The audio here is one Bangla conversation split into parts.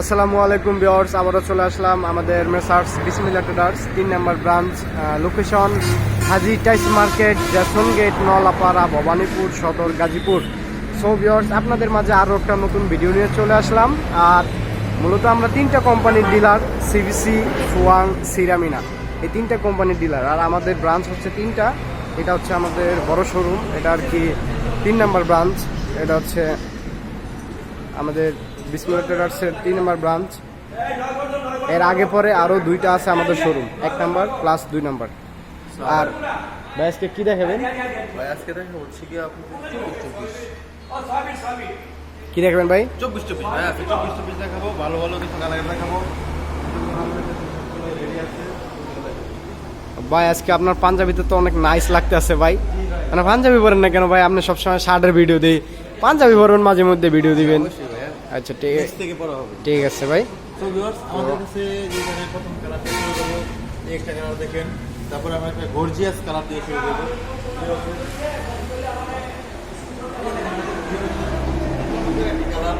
আসসালামু আলাইকুম বিয়ার্স আবারও চলে আসলাম আমাদের মেসার্স বিসমিল্লা ট্রেডার্স, তিন নম্বর ব্রাঞ্চ লোকেশন হাজি টাইস মার্কেট জ্যাসন গেট, নলাপাড়া, ভবানীপুর, সদর গাজীপুর। সো বিয়ার্স আপনাদের মাঝে আরও একটা নতুন ভিডিও নিয়ে চলে আসলাম, আর মূলত আমরা তিনটা কোম্পানির ডিলার সিবিসি সুয়াং সিরামিনা এই তিনটা কোম্পানির ডিলার আর আমাদের ব্রাঞ্চ হচ্ছে তিনটা। এটা হচ্ছে আমাদের বড় শোরুম এটা আর কি তিন নম্বর ব্রাঞ্চ, এটা হচ্ছে আমাদের বিসমিল্লা ট্রেডার্সের তিন নম্বর ব্রাঞ্চ। এর আগে পরে আরও দুইটা আছে আমাদের শোরুম এক নাম্বার প্লাস দুই নাম্বার। আর ভাই আজকে কি দেখাবেন? ভাই আজকে দেখা হচ্ছে কি কি দেখাবেন ভাই? চব্বিশ চব্বিশ ভাই আজকে চব্বিশ চব্বিশ দেখাবো। ভালো ভালো কিছু দেখাবো। ভাই আজকে আপনার পাঞ্জাবিতে তো অনেক নাইস লাগতে আছে ভাই। মানে পাঞ্জাবি পরেন না কেন ভাই? আপনি সবসময় শার্টের ভিডিও দিই। পাঞ্জাবি পরবেন মাঝে মধ্যে ভিডিও দিবেন। আচ্ছা ঠিক নিচ থেকে পড়া হবে। ঠিক আছে ভাই। তো ভিউয়ার্স আমাদের কাছে যে ধরনের প্রথম কালারটা শুরু করব একটা কালার দেখেন। তারপরে আমরা একটা গর্জিয়াস কালার দিয়ে শুরু করব। কালার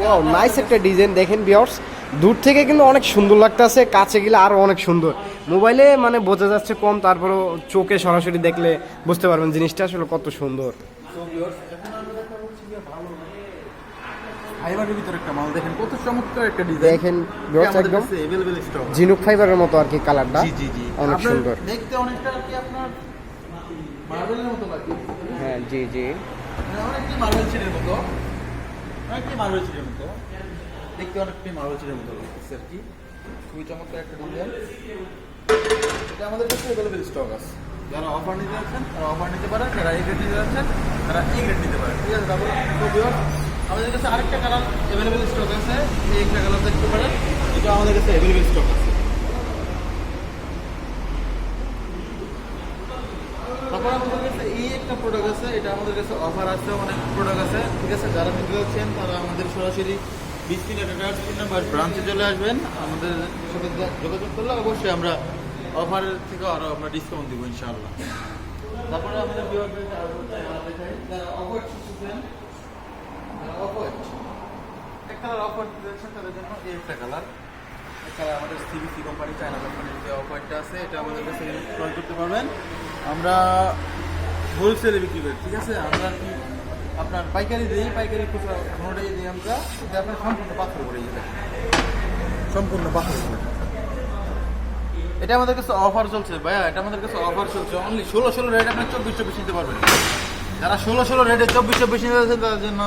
ওয়াও নাইস একটা ডিজাইন দেখেন বিয়ার্স দূর থেকে কিন্তু অনেক সুন্দর লাগতেছে কাছে গেলে আরও অনেক সুন্দর। মোবাইলে মানে বোঝা যাচ্ছে কম তারপরেও চোখে সরাসরি দেখলে বুঝতে পারবেন জিনিসটা আসলে কত সুন্দর তো ভিউয়ার্স এখন আমরা দেখা হচ্ছে কি ভালো ফাইবারের ভিতরে একটা মাল দেখেন কত চমৎকার একটা ডিজাইন দেখেন viewers একদম অ্যাভেলেবেল স্টক ঝিনুক ফাইবারের মতো আর কি কালারটা জি জি জি। অনেক সুন্দর। দেখতে অনেকটা আর কি আপনার মার্বেলের মতো লাগে হ্যাঁ জি জি। অনেকটি মার্বেল ছিটের মতো। অনেকটি মার্বেল ছিটের মতো। দেখতে অনেকটি মার্বেল ছিটের মতো লাগছে আর কি। খুবই চমৎকার একটা ডিজাইন এটা আমাদের কাছে অ্যাভেলেবেল স্টক আছে। যারা অফার নিতে যাচ্ছেন তারা অফার নিতে পারেন যারা এই গ্রেড নিতে যাচ্ছেন তারা এই গ্রেড নিতে পারেন। ঠিক আছে তারপর আমাদের কাছে আরেকটা কালার অ্যাভেলেবেল স্টক আছে। এই একটা কালার দেখতে পারেন। এটা আমাদের কাছে অ্যাভেলেবেল স্টক আছে। তারপর এই একটা প্রোডাক্ট আছে। এটা আমাদের কাছে অফার আছে, অনেক প্রোডাক্ট আছে। ঠিক আছে, যারা নিতে যাচ্ছেন, তারা আমাদের সরাসরি বিশ তিন তিন নাম্বার ব্রাঞ্চে চলে আসবেন। আমাদের যোগাযোগ করলে অবশ্যই আমরা অফারের থেকে আরও আমরা ডিসকাউন্ট দিব, ইনশাআল্লাহ। তারপরে আমাদের শিখতেছেন যারা অফার এক কালার অফার তাদের জন্য এই একটা কালার চায়না কোম্পানির যে অফারটা আছে, এটা আমাদের কাছে ক্রয় করতে পারবেন। আমরা হোলসেলে বিক্রি করি, ঠিক আছে? আমরা কি আপনার পাইকারি দিই, পাইকারি খুচরা দিই আমরা, এটা আপনার সম্পূর্ণ পাথর করে সম্পূর্ণ পাথর এটা আমাদের কাছে অফার চলছে, ভাইয়া, এটা আমাদের কাছে অফার চলছে অনলি ষোলো ষোলো রেট আপনার চব্বিশ চব্বিশ নিতে পারবেন। যারা ষোলো ষোলো রেটে চব্বিশ চব্বিশ নিতে তাদের জন্য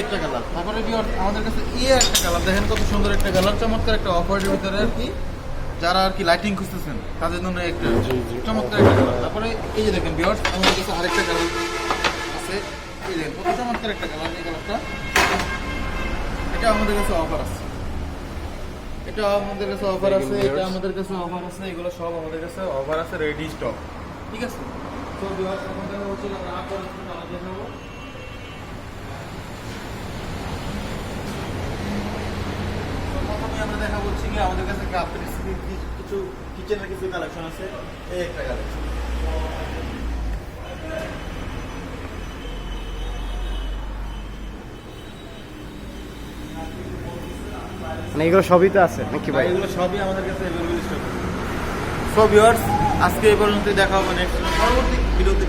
একটা কালার। তারপরে আমাদের কাছে এই একটা কালার। দেখেন কত সুন্দর একটা কালার। চমৎকার একটা অফারের ভিতরে আর কি যারা আর কি লাইটিং খুঁজতেছেন তাদের জন্য একটা চমৎকার একটা কালার। তারপরে এই যে দেখেন বিয়ার্স আমাদের কাছে আরেকটা কালার আছে। এই দেখেন কত চমৎকার একটা কালার এই কালারটা। এটা আমাদের কাছে অফার আছে। এটা আমাদের কাছে অফার আছে এটা আমাদের কাছে অফার আছে এগুলো সব আমাদের কাছে অফার আছে রেডি স্টক ঠিক আছে? তো এখন দেখা হচ্ছে আমরা আপনার আলাদা দেখাবো তো প্রথমে আমরা কি আমাদের কাছে কিছু কিচেনের কিছু কালেকশন আছে? এই একটা কালেকশন মানে এগুলো সবই তো আছে নাকি ভাই? এগুলো সবই আমাদের কাছে অ্যাভেলেবল স্টক সো ভিউয়ার্স আজকে এই পর্যন্ত দেখা হবে নেক্সট পরবর্তী ভিডিওতে